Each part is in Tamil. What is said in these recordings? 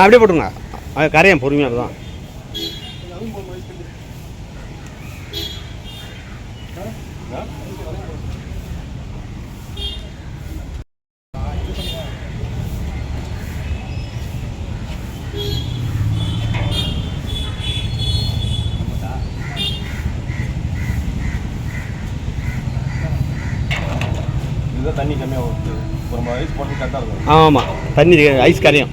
அப்படியே போட்டுருங்க. அது கரையான் பொறுமையாக தான் இதுதான் தண்ணி கம்மியாக ஒரு நம்ம ஐஸ் போட்டு கரெக்டாக இருக்கும். ஆமாம் தண்ணி ஐஸ் கரையும்.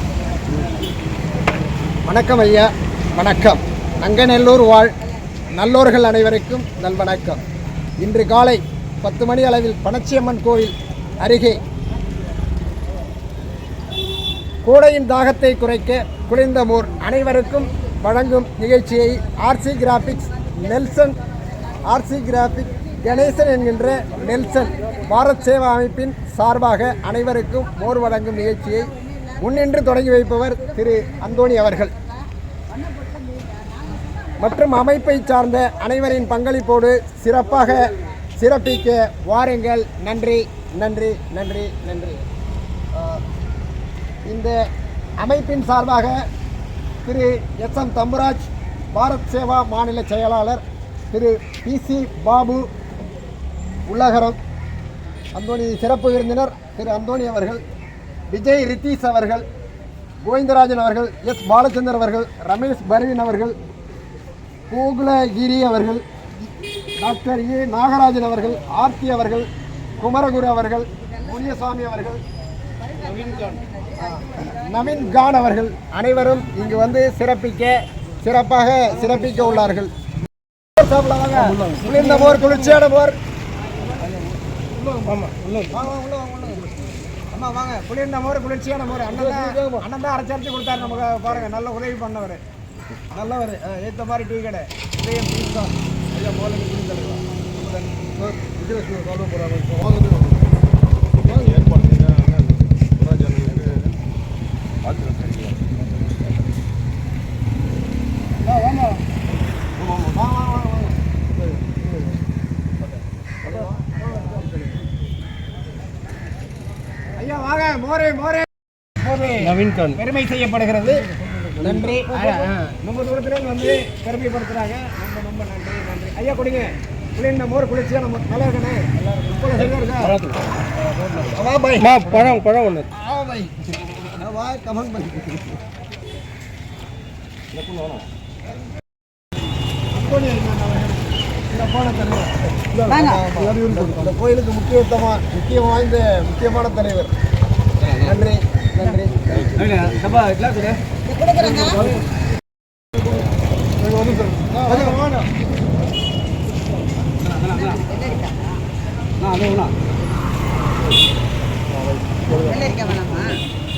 வணக்கம் ஐயா வணக்கம். நங்கநல்லூர் வாழ் நல்லோர்கள் அனைவருக்கும் நல்வணக்கம். இன்று காலை பத்து மணி அளவில் பனச்சியம்மன் கோயில் அருகே கோடையின் தாகத்தை குறைக்க குளிர்ந்தமோர் அனைவருக்கும் வழங்கும் நிகழ்ச்சியை RC graphics Nelson RC graphic Ganesan என்கின்ற நெல்சன் பாரத் சேவா அமைப்பின் சார்பாக அனைவருக்கும் மோர் வழங்கும் நிகழ்ச்சியை முன்னின்று தொடங்கி வைப்பவர் திரு அந்தோணி அவர்கள். மற்றும் அமைப்பை சார்ந்த அனைவரின் பங்களிப்போடு சிறப்பாக சிறப்பிக்க வாருங்கள். நன்றி நன்றி நன்றி நன்றி. இந்த அமைப்பின் சார்பாக திரு எஸ் எம் தம்புராஜ் பாரத் சேவா மாநில செயலாளர் திரு பி சி பாபு உள்ளகரம் அந்தோணி சிறப்பு விருந்தினர் திரு அந்தோணி அவர்கள் விஜய் ரித்தீஷ் அவர்கள் கோவிந்தராஜன் அவர்கள் எஸ் பாலச்சந்தர் அவர்கள் ரமேஷ் பரவின் அவர்கள் கோகுலகிரி அவர்கள் டாக்டர் ஏ. நாகராஜன் அவர்கள் ஆர்த்தி அவர்கள் குமரகுரு அவர்கள் முனியசாமி அவர்கள் நவீன் கான் அவர்கள் அனைவரும் இங்கு வந்து சிறப்பிக்க சிறப்பாக சிறப்பிக்க உள்ளார்கள். சாப்பிட வாங்க. குளிர்ந்த போர் குளிர்ச்சியான போர். ஆமா வாங்க, உள்ள வாங்க. குளிர்ந்த மோர் குளிர்ச்சியான மோர் அண்ணன் தான் அண்ணன் தான் கொடுத்தாரு. நமக்கு பாருங்க நல்ல உதவி பண்ணவர். நல்லவர். ஆ, ஏத்த மாதிரி டீ கடை. உதயம் டீ ஸ்டால் ஐயா மோல டீ தலைவா விஜயலட்சுமி கால் போகிறாங்க ஏற்பாடு செஞ்சால் குணாஜனுக்கு ஆத்திரம் சரிங்களா வாங்க வாங்க வாங்க வாங்க ஐயா வாங்க. மோரே மோரே. மோரே. நவீன் கான் பெருமை செய்யப்படுகிறது. நன்றி. ரொம்ப தூரத்துல வந்து பெருமைப்படுத்துறாங்க. ரொம்ப ரொம்ப நன்றி நன்றி. ஐயா கொடுங்க. மோர் குளிர்ச்சியா நம்ம நல்லா இருக்கனே இப்போ சரியா இருக்கா? வா பை மா பழம் பழம் ஒன்று ஆ பை வா கமன் பை அந்தோணி அண்ணன் அவர்கள் இந்த போன தலைவர் இந்த கோயிலுக்கு முக்கியத்துவமா முக்கியம் வாய்ந்த முக்கியமான தலைவர். நன்றி நன்றி.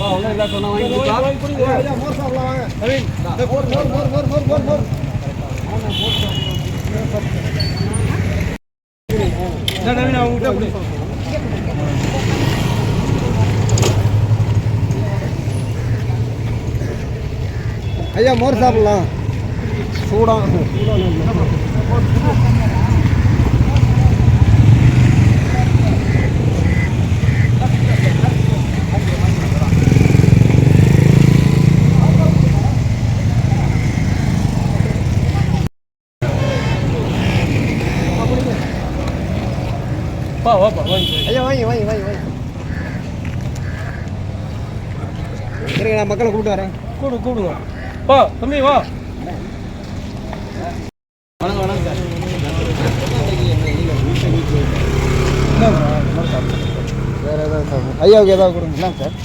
அவங்க சாப்பிடலாம் வாங்க மோர் மோர் மோர் மோர் மோர் மோர் மோர் ஐயா மோர் சாப்பிடலாம். சூடாக பா வாப்பா வாங்கி ஐயா வாங்கி வாங்கி வாங்கி வாங்கி. இருங்க நான் மக்களை கூப்பிட்டு வரேன். கூடு கூடுங்க. பா தம்பி வா. வேறு ஏதாவது சார்? ஐயாவுக்கு ஏதாவது கொடுங்க என்ன சார்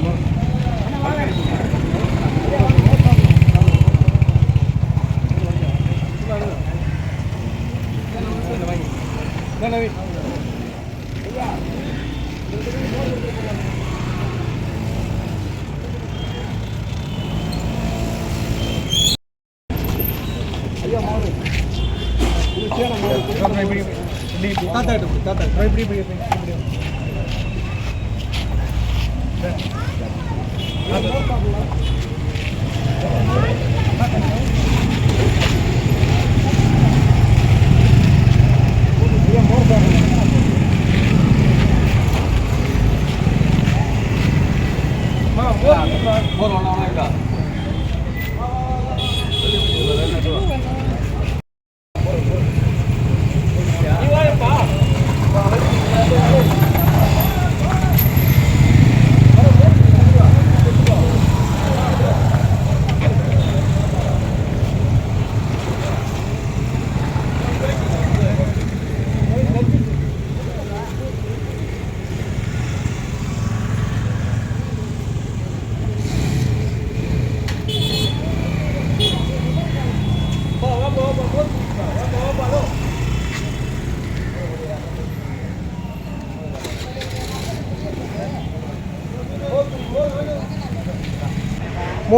தாத்தா இப்படி இப்படி இப்படி இப்படி. அம்மா, போர் இருக்கா?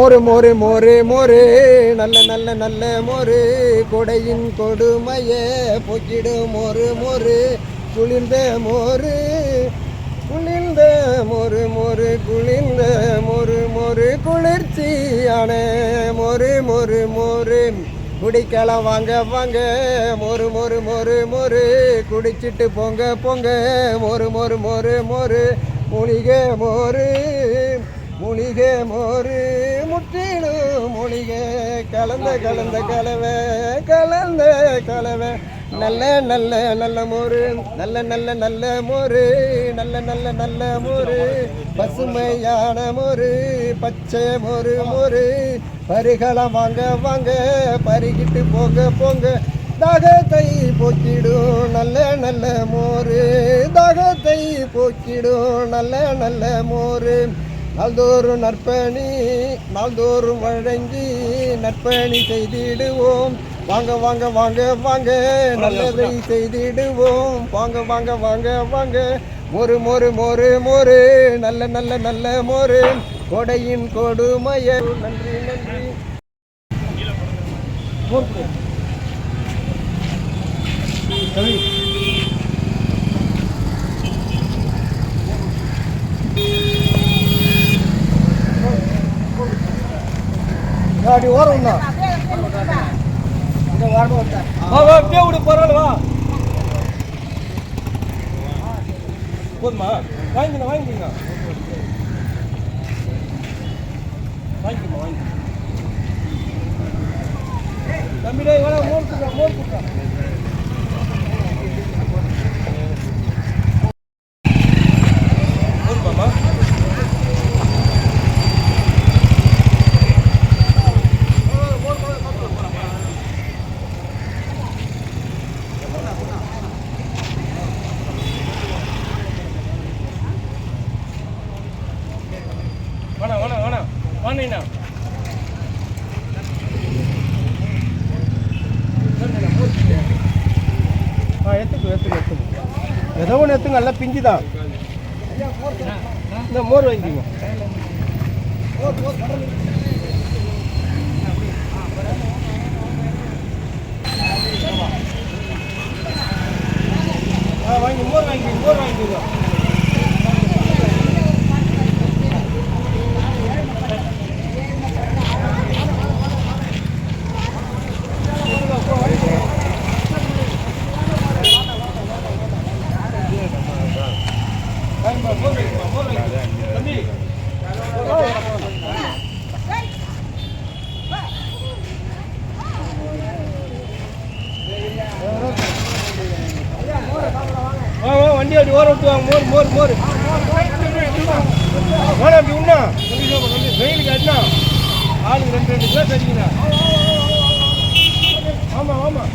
மோரு மோரு மோரு மோரு. நல்ல நல்ல நல்ல மோரு. கொடையின் கொடுமையே போக்கிடும் மோரு மோரு. குளிர்ந்த மோரு குளிர்ந்த மோரு மோரு. குளிர்ந்த மோரு மோரு. குளிர்ச்சியான மோரு மோரு மோரு. குடிக்கலாம் வாங்க வாங்க. மோரு மோரு மோரு மோரு. குடிச்சிட்டு போங்க போங்க. மோரு மோரு மோரு மோரு. மூலிகை மோரு. மூலிகை மோறு முற்றிலும் மூலிகை கலந்த கலந்த கலவை கலந்த கலவை. நல்ல நல்ல நல்ல மோறு நல்ல நல்ல நல்ல மோறு நல்ல நல்ல நல்ல மோறு பசுமையான மோறு பச்சை மோறு மோறு பருகலாம் வாங்க வாங்க பருகிட்டு போங்க போங்க. தாகத்தை போக்கிடும் நல்ல நல்ல மோறு தாகத்தை போக்கிடும் நல்ல நல்ல மோறு நாள்தோறும் நற்பணி நாள்தோறும் வழங்கி நற்பணி செய்திடுவோம். வாங்க வாங்க வாங்க வாங்க நல்லதை செய்திடுவோம். வாங்க வாங்க வாங்க வாங்க மொறு மொறு மொறு மொறு நல்ல நல்ல நல்ல மொறு கொடையின் கொடுமைய நன்றி நன்றி. அப்படி ஓரம் தான் இந்த வாரம் வந்தேன் வா வா அப்படியே விடு பரவாயில்ல வா. போதுமா? வாங்கிக்கணும் வாங்கிக்கோங்க. வாங்கிக்கோமா வாங்கிக்கோ தம்பிடே டேய் வேணா மோர் குடுறா மோர் ஆ எடுத்துக்கோ எடுத்துக்கோ எடுத்துக்கோ. ஏதோ ஒன்று எடுத்துங்க நல்லா பிஞ்சு தான் இந்த மோர் வாங்கிக்கோங்க ஆ வாங்கி மோர் வாங்கிக்கோங்க மோர் வாங்கிக்கோங்க வண்டி அப்படி ஓரம் விட்டுவாங்க மோர் மோர் மோர். வேணா அப்படி உண்ணா. வெயில் காட்டினா ஆளுக்கு ரெண்டு ரெண்டு கிலோ சரிங்கண்ணா ஆமாம் ஆமாம்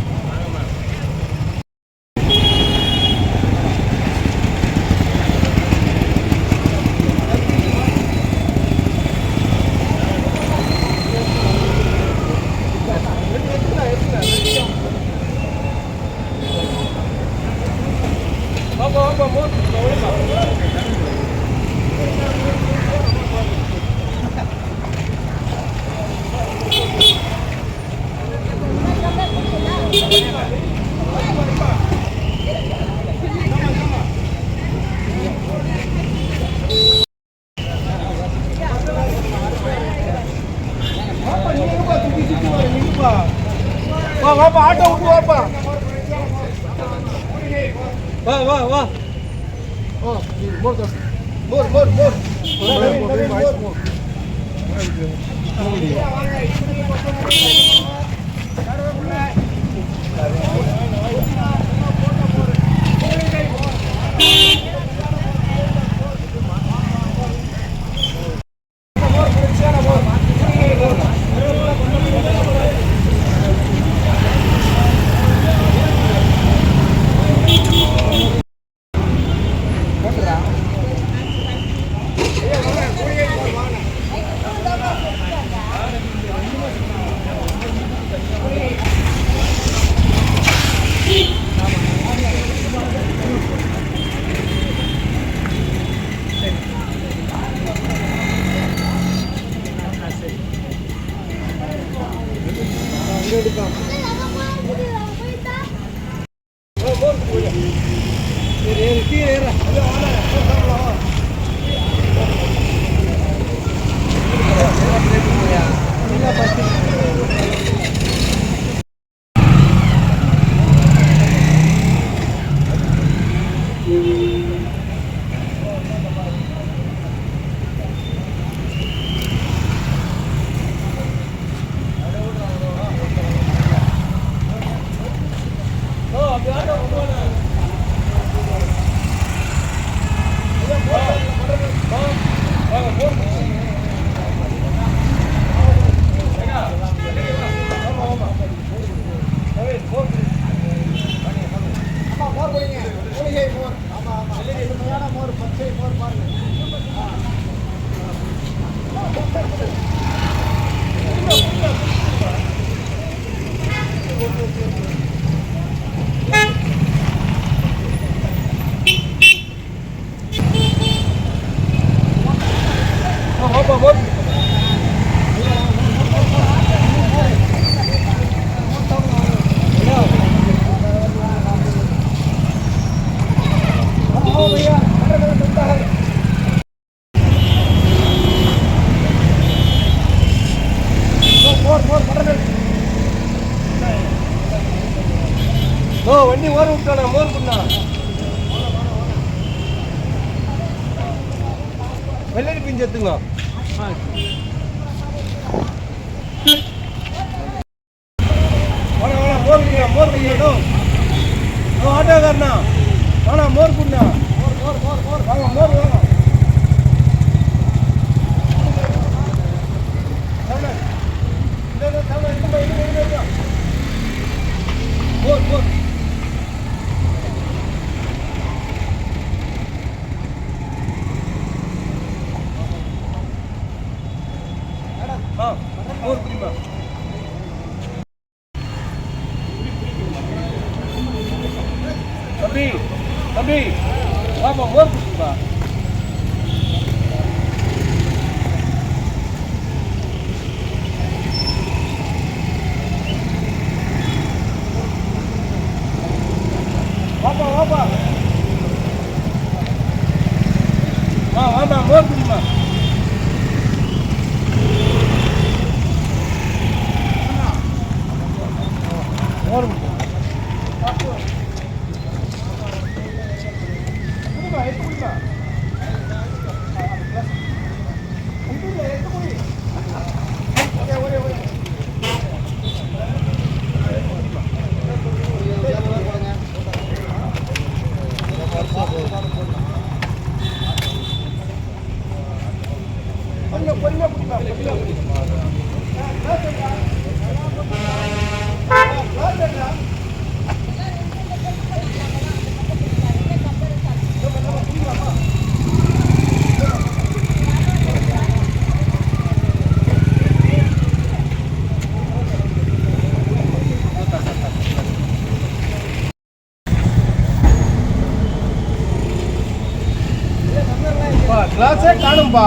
கிளாஸே காணும்பா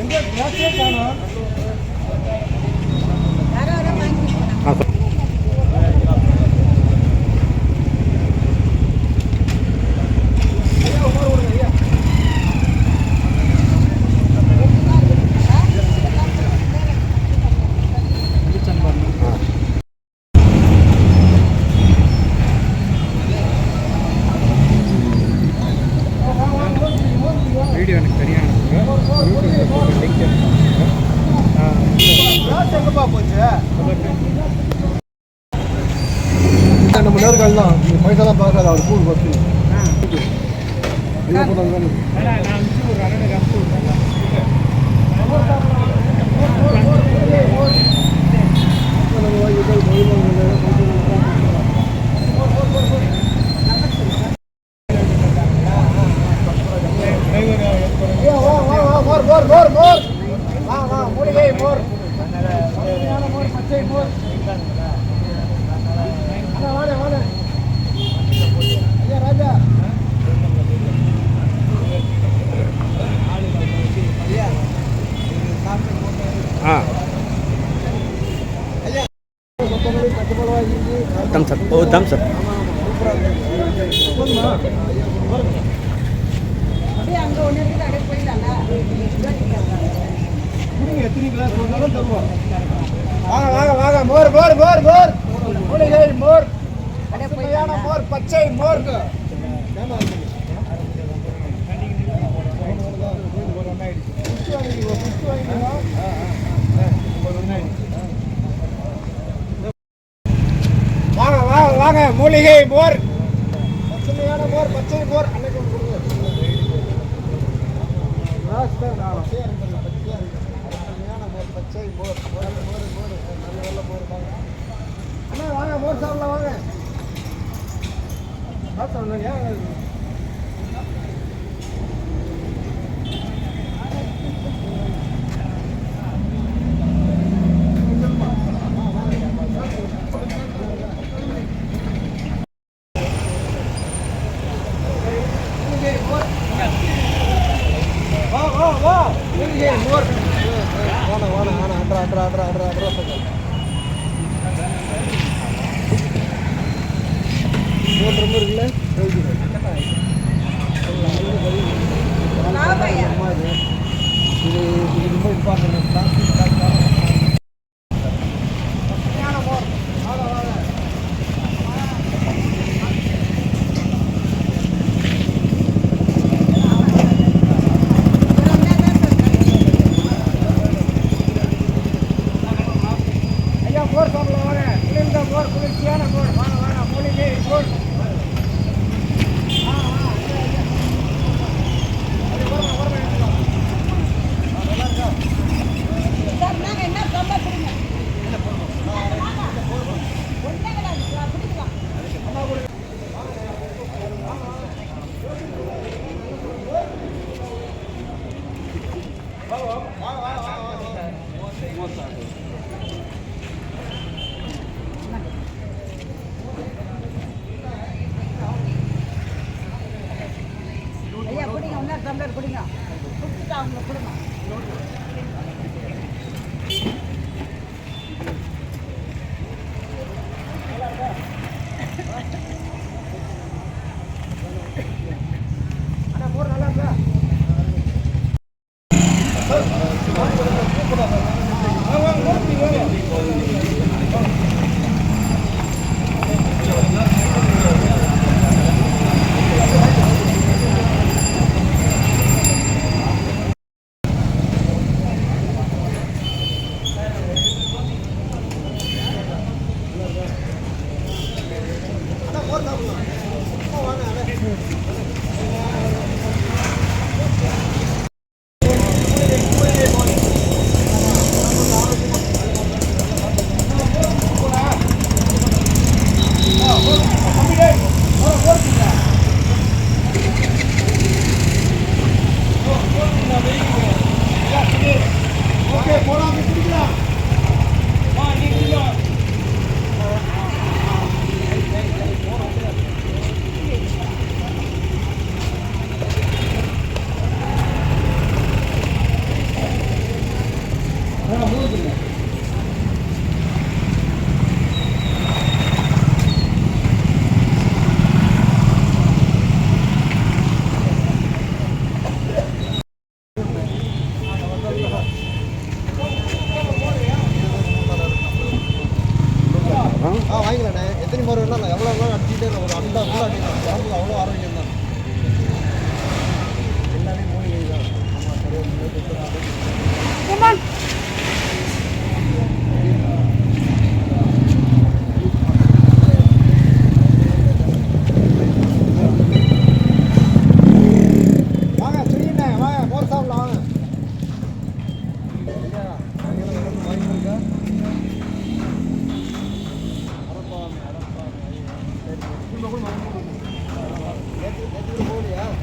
எங்க கிளாஸே காணும் ஆ சொல் கிளாஸ் எங்கப்பா போச்சு ரெண்டு மணி நேரம் கழிலாம் இந்த பைசாலாம் பார்க்காத அவர் கூழ் பத்து எங்கே போனாலும் மோர் மோர் மோர் மோர் வா வா மூலிகை மோர் பசுமையான மோர் பச்சை மோர் அண்ணா, வாடா வாடா ஐயா ராஜா ஆ கொத்தமல்லி பச்சை மிளகாய் இஞ்சி தம்ஸ் ஓ தம்ஸ் சார் வாங்க வாங்க வாங்க மோர் மோர் மோர் மோர் மூலிகை மோர் பசுமையான மோர் பச்சை மோர் வாங்க வாங்க மூலிகை மோர் பசுமையான மோர் பச்சை மோர் அன்னைக்கு ஒன்று கொடுங்க ராஸ்தா நாளா. பசுமையான போர் பச்சை மோர் மோர் மோர் மோர் நல்ல நல்ல மோர் வாங்க அண்ணா வாங்க மோர் சாப்பிடலாம் வாங்க. சாப்பிட்டோம் ஏன் Vou aumentar aqui.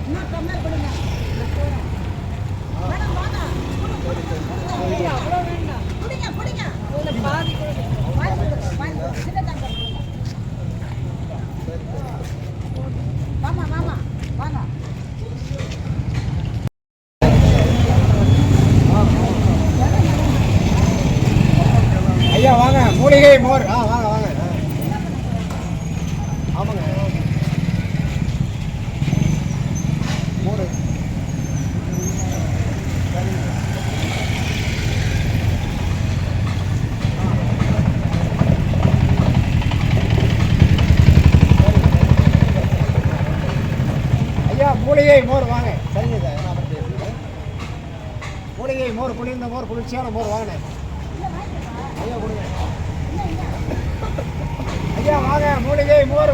இன்னும் டம்ளர் கொடுங்க. மூலிகை மோர் வாங்க. சரிங்க சார் நான் பேசுகிறேன் மூலிகை மோர் குளிர்ந்த மோர் குளிர்ச்சியான மோர் வாங்கினேன் ஐயா கொடுங்க. ஐயா வாங்க. மூலிகை மோர்